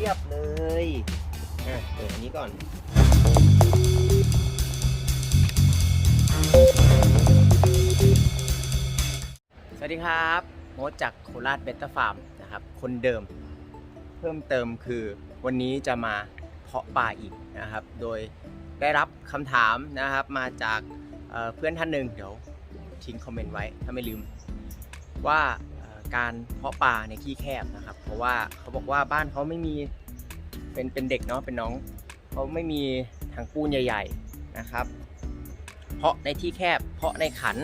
พียบเลยอะเปิดอันนี้ก่อน สวัสดีครับโมดจากโคราชเบต้าฟาร์มนะครับ คนเดิมเพิ่มเติมคือวันนี้จะมาเพาะป่าอีกนะครับ โดยได้รับคำถามนะครับมาจากเเพื่อนท่านหนึ่งเดี๋ยวทิ้งคอมเมนต์ไว้ถ้าไม่ลืม ว่าการเพาะป่าในที่แคบนะครับ เพราะว่าเขาบอกว่าบ้านเขาไม่มี เป็นเป็นเด็กเนาะเป็นน้องเขาไม่มีถังปูนใหญ่ ๆนะครับ เพาะในที่แคบเพาะในขัน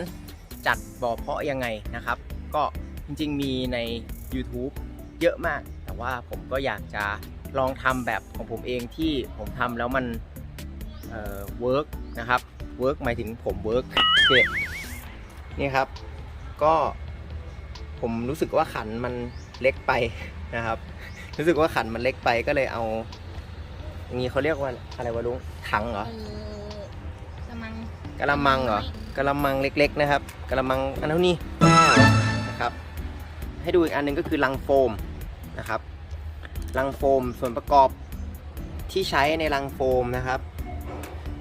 จัดบ่อเพาะยังไงนะครับ ก็จริงๆมีใน YouTube เยอะมาก แต่ว่าผมก็อยากจะลองทำแบบของผมเองที่ผมทำแล้วมันเอ่อเวิร์กนะครับเวิร์กหมายถึงผมเวิร์กโอเคนี่ครับ ก็ผมรู้สึกว่าขันมันเล็กไปนะครับ รู้สึกว่าขันมันเล็กไปก็เลยเอาอย่างนี้เขาเรียกว่าอะไรวะลุงถังเหรอ เออกำลังกะละมังเหรอกะละมังเล็กๆนะครับกะละมังอันเท่านี้นะครับ ให้ดูอีกอันหนึงก็คือลังโฟมนะครับ ลังโฟมส่วนประกอบที่ใช้ในลังโฟมนะครับ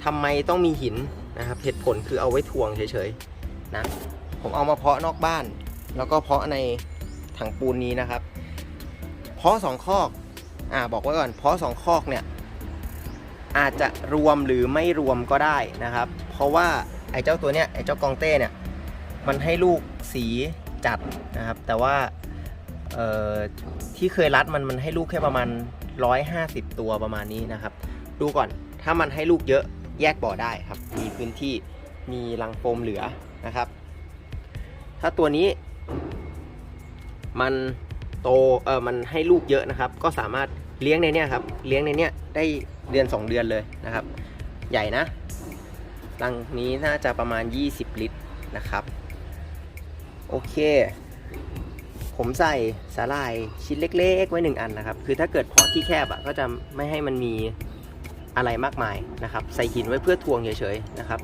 ทำไมต้องมีหินนะครับเหตุผลคือเอาไว้ถ่วงเฉยๆนะ ผมเอามาเพาะนอกบ้าน แล้วก็เพาะในถังปูนนี้นะครับ เพราะสองคอกอ่าบอกไว้ก่อนเพราะสองคอกเนี่ยอาจจะรวมหรือไม่รวมก็ได้นะครับ เพราะว่าไอ้เจ้าตัวเนี้ยไอ้เจ้ากองเต้เนี่ยมันให้ลูกสีจัดนะครับ แต่ว่าเอ่อที่เคยรัดมันมันให้ลูกแค่ประมาณ 150 ตัวประมาณนี้นะครับ ดูก่อนถ้ามันให้ลูกเยอะแยกบ่อได้ครับ มีพื้นที่มีรังโฟมเหลือนะครับ ถ้าตัวนี้มัน โตเออมันให้ลูกเยอะนะครับ ก็สามารถเลี้ยงในเนี้ยครับ เลี้ยงในเนี้ยได้เดือน 2 เดือนเลยนะครับ ใหญ่นะรังนี้น่าจะประมาณ 20 ลิตรนะครับ โอเค ผมใส่สาหร่ายชิ้นเล็ก ๆ ไว้หนึ่งอันนะครับ คือถ้าเกิดเพาะที่แคบอะก็จะไม่ให้มันมีอะไรมากมายนะครับ ใส่หินไว้เพื่อทวงเฉยๆนะครับ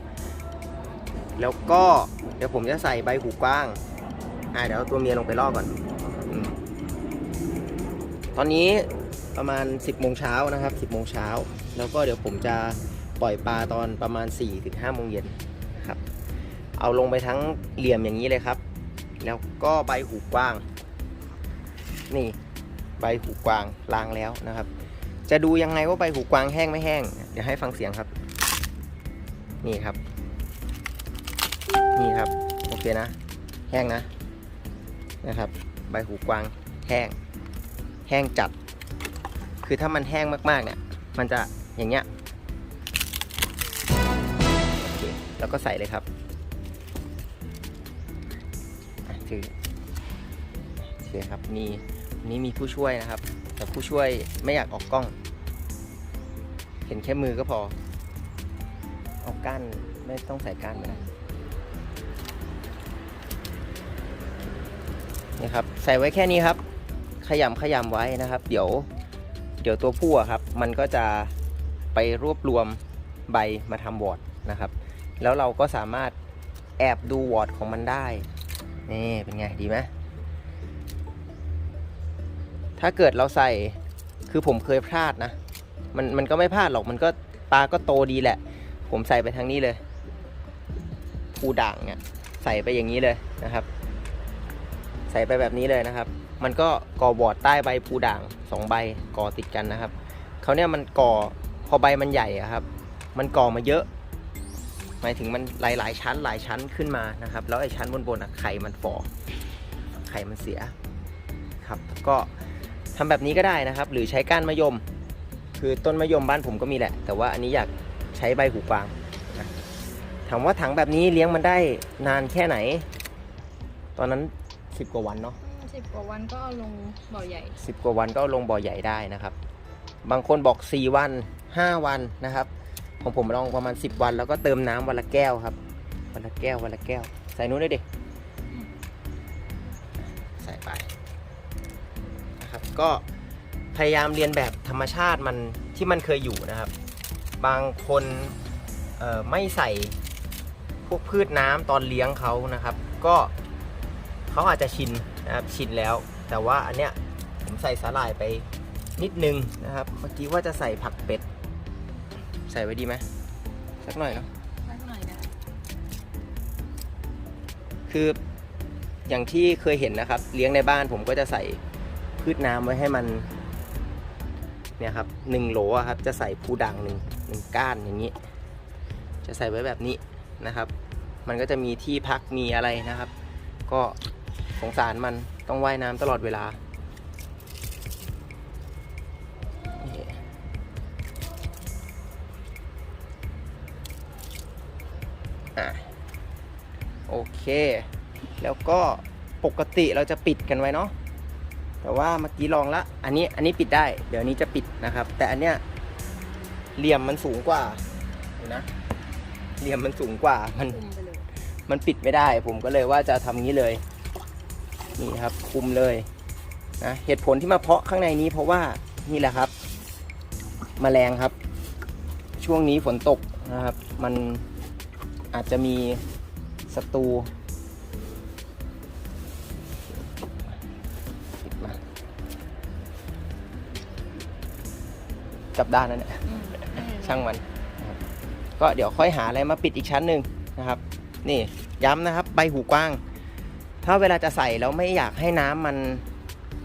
แล้วก็เดี๋ยวผมจะใส่ใบหูกว้าง อ่าเดี๋ยวเอาตัวเมียลงไปลอกก่อน ตอนนี้ประมาณ 10โมงเช้านะครับ10โมงเช้าแล้วก็เดี๋ยวผมจะปล่อยปลาตอนประมาณ4-5โมงเย็นครับ เอาลงไปทั้งเหลี่ยมอย่างนี้เลยครับ แล้วก็ใบหูกว้าง นี่ใบหูกวางล้างแล้วนะครับ จะดูยังไงว่าใบหูกวางแห้งไม่แห้ง เดี๋ยวให้ฟังเสียงครับ นี่ครับ นี่ครับ โอเคนะ แห้งนะ นะครับ ใบหูกวางแห้ง ห้งจัด คือถ้ามันแห้งมากๆเนี่ย มันจะอย่างเงี้ยแล้วก็ใส่เลยครับอะถือครับมีนี่มีผู้ช่วยนะครับ แต่ผู้ช่วยไม่อยากออกกล้อง เห็นแค่มือก็พอ เอาก้านไม่ต้องใส่ก้านก็ได้นี่ครับ ใส่ไว้แค่นี้ครับ ขยำขยำไว้นะครับ เดี๋ยวเดี๋ยวตัวผู้ครับ มันก็จะไปรวบรวมใบมาทำวอร์ดนะครับ แล้วเราก็สามารถแอบดูวอร์ดของมันได้ นี่เป็นไงดีไหมถ้าเกิดเราใส่คือผมเคยพลาดนะ มันมันก็ไม่พลาดหรอกมันก็ปลาก็โตดีแหละ ผมใส่ไปทางนี้เลยภูด่างเนี่ยใส่ไปอย่างนี้เลยนะครับ ใส่ไปแบบนี้เลยนะครับ มันก็ก่อบอดใต้ใบภูด่างสองใบก่อติดกันนะครับเขาเนี่ยมันก่อพอใบมันใหญ่อะครับ มันก่อมาเยอะ หมายถึงมันหลาย ๆ ชั้นหลายชั้นขึ้นมานะครับ แล้วไอ้ชั้นบนๆอะไข่มันฝ่อไข่มันเสียครับ ก็ทำแบบนี้ก็ได้นะครับ หรือใช้ก้านมะยม คือต้นมะยมบ้านผมก็มีแหละ แต่ว่าอันนี้อยากใช้ใบหูกวางนะถามว่าถังแบบนี้เลี้ยงมันได้นานแค่ไหน ตอนนั้น10กว่าวันเนาะ สิบกว่าวันก็เอาลงบ่อใหญ่10กว่าวันก็เอาลงบ่อใหญ่ได้นะครับ บางคนบอก4วัน5วันนะครับของผมลองประมาณ10วันแล้วก็เติมน้ำวันละแก้วครับ วันละแก้ววันละแก้ว ใส่นู้นด้วยดิใส่ไปนะครับ ก็พยายามเรียนแบบธรรมชาติมันที่มันเคยอยู่นะครับ บางคนเอ่อไม่ใส่พวกพืชน้ำตอนเลี้ยงเขานะครับ ก็เขาอาจจะชิน นะครับชินแล้ว แต่ว่าอันเนี้ยผมใส่สาหร่ายไปนิดนึงนะครับ เมื่อกี้ว่าจะใส่ผักเป็ด ใส่ไว้ดีไหมสักหน่อยเนาะสักหน่อยนะคืออย่างที่เคยเห็นนะครับ เลี้ยงในบ้านผมก็จะใส่พืชน้ำไว้ให้มันเนี่ยครับหนึ่งโหลอะครับจะใส่ภูดังหนึ่งหนึ่งก้านอย่างนี้ จะใส่ไว้แบบนี้นะครับ มันก็จะมีที่พักมีอะไรนะครับ ก็ สงสารมันต้องว่ายน้ำตลอดเวลา โอเค แล้วก็ปกติเราจะปิดกันไว้เนาะแต่ว่าเมื่อกี้ลองละ อันนี้อันนี้ปิดได้ เดี๋ยวนี้จะปิดนะครับ แต่อันเนี้ยเหลี่ยมมันสูงกว่าเห็นนะเหลี่ยมมันสูงกว่ามันมันปิดไม่ได้ ผมก็เลยว่าจะทำงี้เลย นี่ครับคุมเลยนะเหตุผลที่มาเพาะข้างในนี้เพราะว่านี่แหละครับมแมลงครับ ช่วงนี้ฝนตกนะครับ มันอาจจะมีศัตรูปิดมาจับด้านนั่นแหละอืมอืมช่างมันนะครับก็เดี๋ยวค่อยหาอะไรมาปิดอีกชั้นหนึ่งนะครับ นี่ย้ำนะครับ ใบหูกว้าง ถ้าเวลาจะใส่แล้วไม่อยากให้น้ำมัน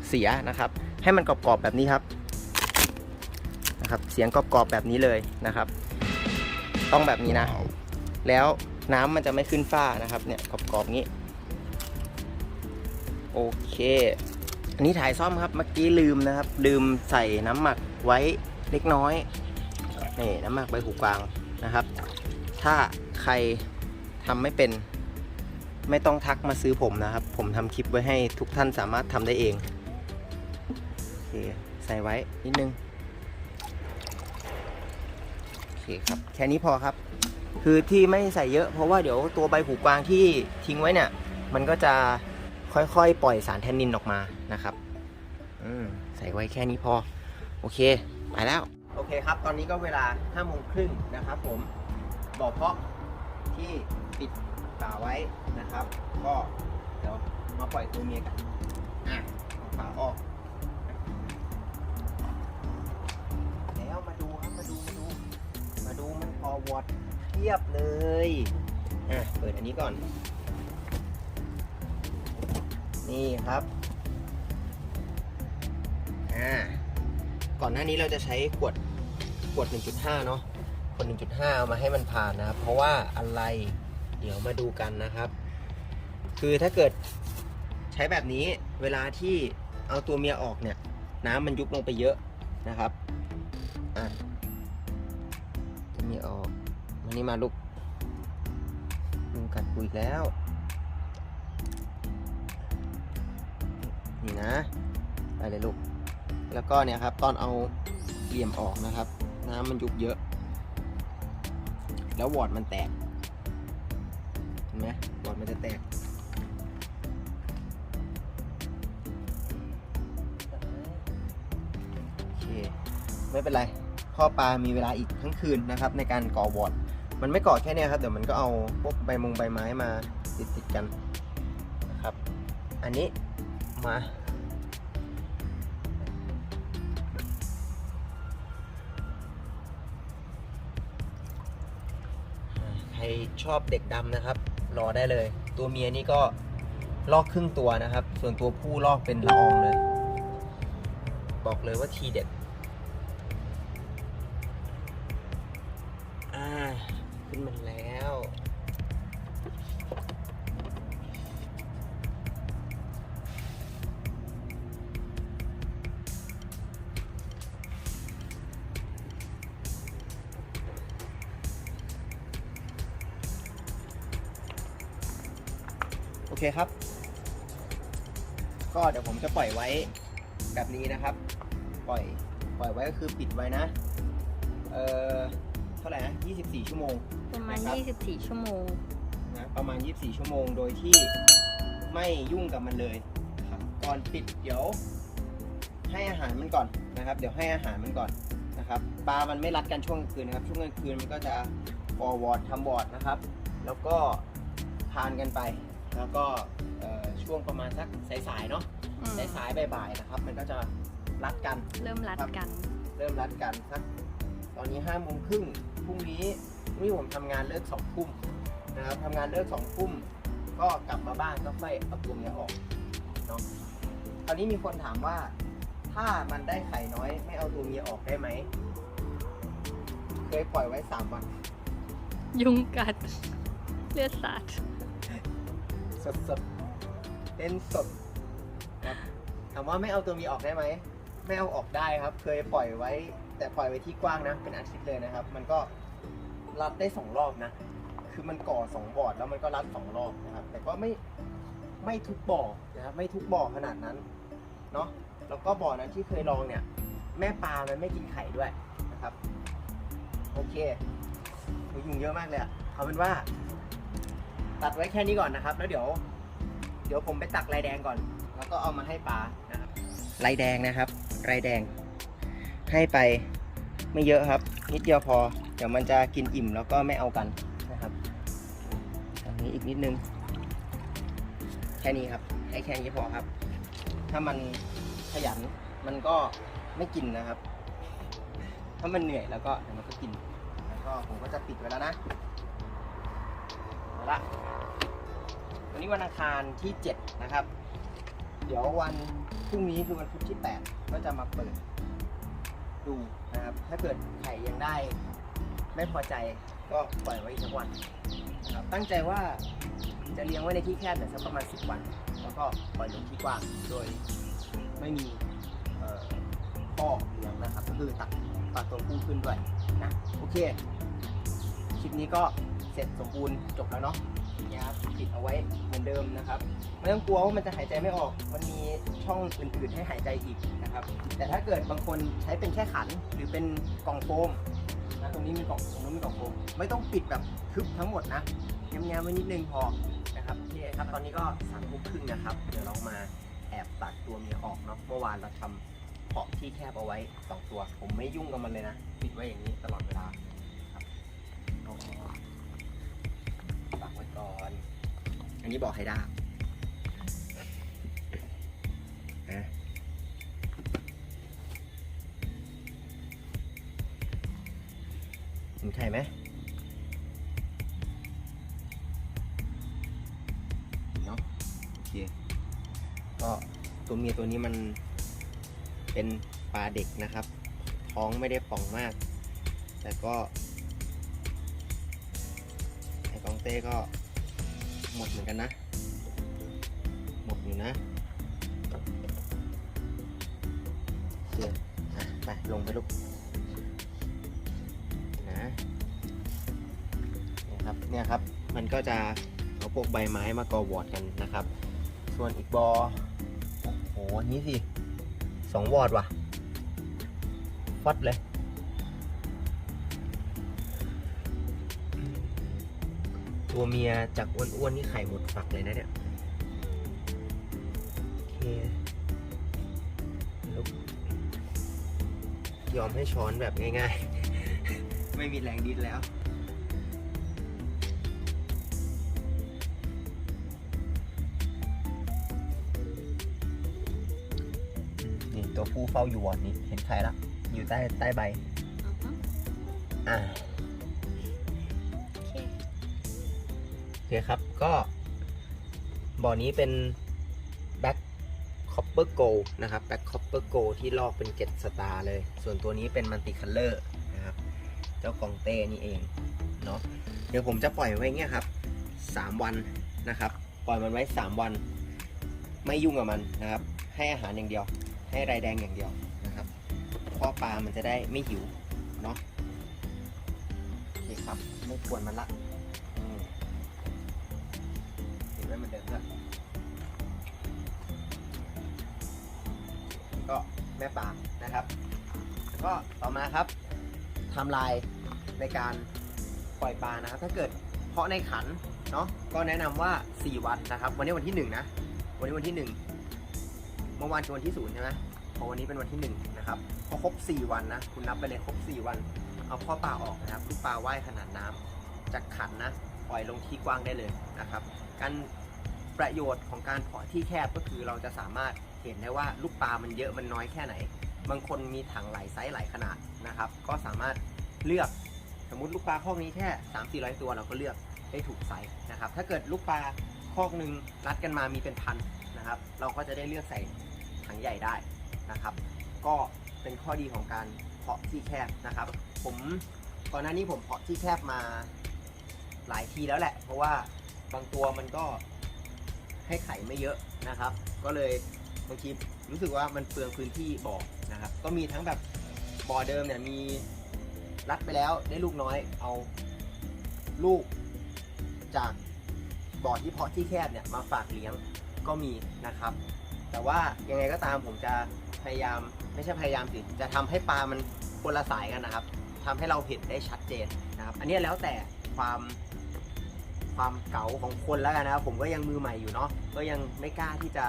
เสียนะครับ ให้มันกรอบๆแบบนี้ครับนะครับเสียงกรอบๆแบบนี้เลยนะครับ ต้องแบบนี้นะ แล้วน้ำมันจะไม่ขึ้นฝ้านะครับเนี่ยกรอบๆงี้โอเค อันนี้ถ่ายซ่อมครับเมื่อกี้ลืมนะครับ ลืมใส่น้ำหมักไว้เล็กน้อยนี่น้ำหมักใบหูกวางนะครับ ถ้าใครทำไม่เป็น ไม่ต้องทักมาซื้อผมนะครับ ผมทำคลิปไว้ให้ทุกท่านสามารถทำได้เองโอเคใส่ไว้นิดนึงโอเคครับแค่นี้พอครับ คือที่ไม่ใส่เยอะเพราะว่าเดี๋ยวตัวใบหูกวางที่ทิ้งไว้เนี่ย มันก็จะค่อยๆ ปล่อยสารแทนนินออกมานะครับอืมใส่ไว้แค่นี้พอ โอเค ไปแล้ว โอเคครับ ตอนนี้ก็เวลา5โมงครึ่งนะครับผมบ่อเพาะที่าไว้นะครับ ก็เดี๋ยวมาปล่อยตัวเมียกันอะเอาฝาออก แล้วมาดูครับมาดูมาดู มาดูมันพอวอดเทียบเลยอะเปิดอันนี้ก่อน นี่ครับอ่าก่อนหน้านี้เราจะใช้ขวดขวด 1.5 เนาะขวด 1.5 เอามาให้มันผ่านนะครับ เพราะว่าอะไร เดี๋ยวมาดูกันนะครับ คือถ้าเกิดใช้แบบนี้เวลาที่เอาตัวเมียออกเนี่ย น้ำมันยุบลงไปเยอะนะครับอะตัวเมียออกมานี่มาลูกลุงกัดกูอีกแล้ว นี่นะไปเลยลูก แล้วก็เนี่ยครับ ตอนเอาเหลี่ยมออกนะครับ น้ำมันยุบเยอะ แล้ววอดมันแตก นไหมวอร์ดมันจะแตกโอเคไม่เป็นไรพ่อปลามีเวลาอีกทั้งคืนนะครับ ในการก่อวอร์ดมันไม่ก่อแค่นี้ครับเดี๋ยวมันก็เอาพวกใบมงใบไม้มาติดติดกันนะครับ อันนี้มาใครชอบเด็กดำนะครับ รอได้เลย ตัวเมียนี่ก็ลอกครึ่งตัวนะครับ ส่วนตัวผู้ลอกเป็นละอองเลย บอกเลยว่าทีเด็ดอ่าขึ้นมันแล้ว เคครับ ก็เดี๋ยวผมจะปล่อยไว้แบบนี้นะครับ ปล่อยปล่อยไว้ก็คือปิดไว้นะ เอ่อเท่าไหร่นะ 24 ชั่วโมง ประมาณ นะครับ 24 ชั่วโมง นะประมาณ 24 ชั่วโมงโดยที่ไม่ยุ่งกับมันเลยนะครับก่อนปิดเดี๋ยว ให้อาหารมันก่อนนะครับ เดี๋ยวให้อาหารมันก่อนนะครับปลามันไม่รัดกันช่วงกลางคืนนะครับ ช่วงกลางคืนมันก็จะฟอร์วอร์ดทำวอร์ดนะครับ แล้วก็ทานกันไป แล้วก็เอ่อช่วงประมาณสักสายๆเนาะอืมสายๆบ่ายๆนะครับ มันก็จะรัดกัน เริ่มรัดกัน เริ่มรัดกันสักตอนนี้ห้าโมงครึ่งพรุ่งนี้พรุ่งนี้ผมทำงานเลิกสองทุ่มนะครับทำงานเลิกสองทุ่มก็กลับมาบ้านก็ค่อยเอาตัวเมียออกเนาะตอนนี้มีคนถามว่าถ้ามันได้ไข่น้อยไม่เอาตัวเมียออกได้ไหมเคยปล่อยไว้สามวัน ยุงกัด เลือดสาด สดสดเล่นสดครับถามว่าไม่เอาตัวมีออกได้ไหมไม่เอาออกได้ครับ เคยปล่อยไว้ แต่ปล่อยไว้ที่กว้างนะ เป็นอาทิตย์เลยนะครับ มันก็รัดได้สองรอบนะ คือมันก่อสองบอร์ดแล้วมันก็รัดสองรอบนะครับ แต่ก็ไม่ไม่ทุกบ่อนะครับ ไม่ทุกบ่อขนาดนั้นเนาะ แล้วก็บ่อนั้นที่เคยลองเนี่ย แม่ปลามันไม่กินไข่ด้วยนะครับ โอเคโอ้ยยุงเยอะมากเลยอะเอาเป็นว่า ตัดไว้แค่นี้ก่อนนะครับ แล้วเดี๋ยว เดี๋ยวผมไปตักลายแดงก่อน แล้วก็เอามาให้ปลานะครับลายแดงนะครับลายแดง ให้ไปไม่เยอะครับ นิดเดียวพอ เดี๋ยวมันจะกินอิ่มแล้วก็ไม่เอากันนะครับอันนี้อีกนิดนึง แค่นี้ครับ ให้แค่นี้พอครับ ถ้ามันขยันมันก็ไม่กินนะครับ ถ้ามันเหนื่อยแล้วก็เดี๋ยวมันก็กิน แล้วก็ผมก็จะปิดไว้แล้วนะ ละวันนี้วันอังคารที่ 7 นะครับ เดี๋ยววันพรุ่งนี้คือวันพุธที่ 8 ก็จะมาเปิดดูนะครับ ถ้าเกิดไข่ยังได้ ไม่พอใจก็ปล่อยไว้อีกสักวันนะครับ ตั้งใจว่าจะเลี้ยงไว้ในที่แคบเนี่สักประมาณ 10 วัน แล้วก็ปล่อยลงที่กว้างโดยไม่มีเอ่อพ่อเลี้ยงนะครับ ก็คือตัดตัดตัวผู้ขึ้นด้วยนะ โอเค คลิปนี้ก็ เสร็จสมบูรณ์จบแล้วเนาะนี่ครับปิดเอาไว้เหมือนเดิมนะครับไม่ต้องกลัวว่ามันจะหายใจไม่ออก มันมีช่องอื่นๆให้หายใจอีกนะครับ แต่ถ้าเกิดบางคนใช้เป็นแค่ขันหรือเป็นกล่องโฟมนะตรงนี้มีกล่องตรงนู้นมีกล่องโฟมไม่ต้องปิดแบบทึบทั้งหมดนะแง้มๆไว้นิดนึงพอนะครับโอเคครับตอนนี้ก็สามทุ่มครึ่งนะครับ เดี๋ยวเรามาแอบตัดตัวเมียออกเนาะเมื่อวานเราทำเพาะที่แคบเอาไว้สองตัว ผมไม่ยุ่งกับมันเลยนะ ปิดไว้อย่างนี้ตลอดเวลา อันนี้บอกไฮด้านะเห็นไข่ไหมเนาะโอเคก็ตัวเมียตัวนี้มันเป็นปลาเด็กนะครับ ท้องไม่ได้ป่องมาก แต่ก็ไอ้กองเต้ก็ หมดเหมือนกันนะ หมดอยู่นะเคอะไป ลงไปลูกนะเนี่ยครับ เนี่ยครับ มันก็จะเอาพวกใบไม้มากอวอร์ดกันนะครับ ส่วนอีกบอ โอ้โหนนี้สิสองวอร์ดว่ะ ฟัดเลย ตัวเมียจากอ้วนๆนี่ไข่หมดฝักเลยนะเนี่ยโอเคแล้วยอมให้ช้อนแบบง่ายๆ ไม่มีแรงดิ้นแล้วนี่ตัวผู้เฝ้าอยู่วอร์ดนี้เห็นไข่ละ อยู่ใต้ใต้ใบ อ่า เคครับ ก็บ่อนี้เป็น Back Copper Gold นะครับ Back Copper Gold ที่ลอกเป็นเจ็ดสตาร์เลย ส่วนตัวนี้เป็น Multi Color นะครับ เจ้ากองเต้นี่เองเนาะเดี๋ยวผมจะปล่อยไว้เงี้ยครับ 3 วันนะครับ ปล่อยมันไว้ 3 วัน ไม่ยุ่งกับมันนะครับ ให้อาหารอย่างเดียว ให้ไรแดงอย่างเดียวนะครับเพ่อปลามันจะได้ไม่หิวเนาะโอเคครับไม่ควรมันละ ไว้เหมือนเดิมครับก็แม่ปลานะครับแล้วก็ต่อมาครับไทำลายในการปล่อยปลานะครับ ถ้าเกิดเพาะในขันเนาะก็แนะนำว่า 4 วันนะครับ วันนี้วันที่ 1 นะ วันนี้วันที่ 1 เมื่อวานคือวันที่0ใช่ไหมพอวันนี้เป็นวันที่1นะครับพอครบ 4 วันนะ คุณนับไปเลยครบ 4 วัน เอาพ่อปลาออกนะครับลูกปลาว่ายขนาดน้ำจากขันนะปล่อยลงที่กว้างได้เลยนะครับ การ ประโยชน์ของการเพาะที่แคบก็คือเราจะสามารถเห็นได้ว่าลูกปลามันเยอะมันน้อยแค่ไหน บางคนมีถังหลายไซส์หลายขนาดนะครับ ก็สามารถเลือกสมมุติลูกปลาคอกนี้แค่3 4 0 0 ตัวเราก็เลือกได้ถูกไซส์นะครับ ถ้าเกิดลูกปลาคอกหนึ่งรัดกันมามีเป็นพันนะครับ เราก็จะได้เลือกใส่ถังใหญ่ได้นะครับ ก็เป็นข้อดีของการเพาะที่แคบนะครับ ผมก่อนหน้านี้ผมเพาะที่แคบมาหลายทีแล้วแหละ เพราะว่าบางตัวมันก็ ให้ไข่ไม่เยอะนะครับ ก็เลยบางทีรู้สึกว่ามันเปลืองพื้นที่บ่อนะครับ ก็มีทั้งแบบบ่อเดิมเนี่ยมีรัดไปแล้วได้ลูกน้อยเอาลูกจากบ่อที่เพาะที่แคบเนี่ยมาฝากเลี้ยงก็มีนะครับ แต่ว่ายังไงก็ตามผมจะพยายามไม่ใช่พยายามสิจะทำให้ปลามันคนละสายกันนะครับทำให้เราเห็นได้ชัดเจนนะครับ อันนี้แล้วแต่ความ ความเก๋าของคนแล้วกันนะครับ ผมก็ยังมือใหม่อยู่เนาะก็ยังไม่กล้าที่จะ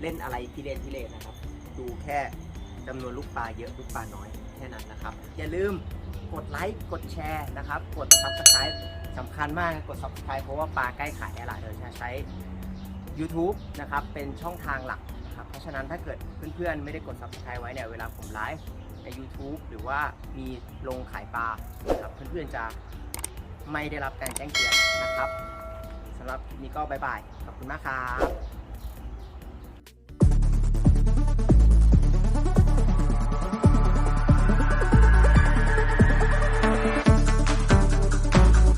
เล่นอะไรพิเรนพิเรนนะครับ ดูแค่จำนวนลูกปลาเยอะลูกปลาน้อยแค่นั้นนะครับ อย่าลืมกดไลค์กดแชร์นะครับ กด subscribe สำคัญมากนะกด subscribe เพราะว่าปลาใกล้ขายแล้วล่ะเดี๋ยวจะใช้ YouTube นะครับเป็นช่องทางหลักนะครับเพราะฉะนั้นถ้าเกิดเพื่อนๆ ไม่ได้กด Subscribe ไว้เนี่ยเวลาผมไลฟ์ใน YouTube หรือว่ามีลงขายปลาครับเพื่อนๆจะ ไม่ได้รับการแจ้งเตือนนะครับสำหรับนี้ก็บายบาย ขอบคุณมากครับ